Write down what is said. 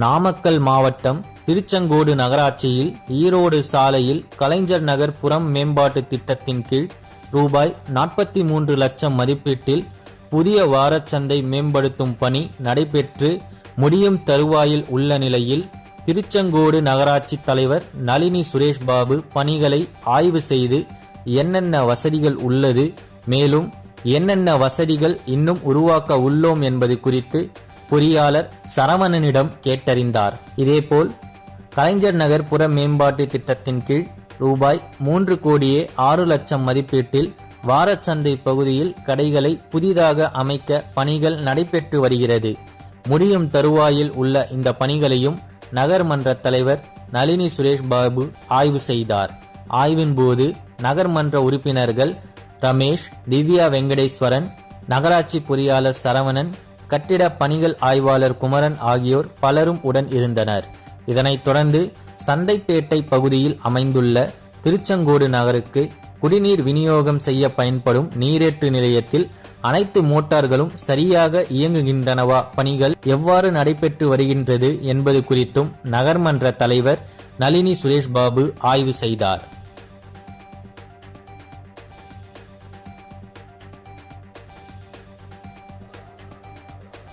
நாமக்கல் மாவட்டம் திருச்செங்கோடு நகராட்சியில் ஈரோடு சாலையில் கலைஞர் நகர் புறம் மேம்பாட்டு திட்டத்தின் கீழ் ரூபாய் நாற்பத்தி மூன்று லட்சம் மதிப்பீட்டில் புதிய வாரச்சந்தை மேம்படுத்தும் பணி நடைபெற்று முடியும் தருவாயில் உள்ள நிலையில் திருச்செங்கோடு நகராட்சி தலைவர் நளினி சுரேஷ் பாபு பணிகளை ஆய்வு செய்து என்னென்ன வசதிகள் உள்ளது மேலும் என்னென்ன வசதிகள் இன்னும் உருவாக்க உள்ளோம் என்பது குறித்து பொறியாளர் சரவணனிடம் கேட்டறிந்தார். இதேபோல் கலைஞர் நகர் புற மேம்பாட்டு திட்டத்தின் கீழ் ரூபாய் மூன்று கோடியே ஆறு லட்சம் மதிப்பீட்டில் வாரச்சந்தை பகுதியில் கடைகளை புதிதாக அமைக்க பணிகள் நடைபெற்று வருகிறது. முடியும் தருவாயில் உள்ள இந்த பணிகளையும் நகர்மன்ற தலைவர் நளினி சுரேஷ் பாபு ஆய்வு செய்தார். ஆய்வின் போது நகர்மன்ற உறுப்பினர்கள் ரமேஷ் திவ்யா வெங்கடேஸ்வரன் நகராட்சி பொறியாளர் சரவணன் கட்டிட பணிகள் ஆய்வாளர் குமரன் ஆகியோர் பலரும் உடன் இருந்தனர். இதனைத் தொடர்ந்து சந்தைப்பேட்டை பகுதியில் அமைந்துள்ள திருச்செங்கோடு நகருக்கு குடிநீர் விநியோகம் செய்ய பயன்படும் நீரேற்று நிலையத்தில் அனைத்து மோட்டார்களும் சரியாக இயங்குகின்றனவா? பணிகள் எவ்வாறு நடைபெற்று வருகின்றது என்பது குறித்தும் நகர்மன்ற தலைவர் நளினி சுரேஷ் பாபு ஆய்வு செய்தார்.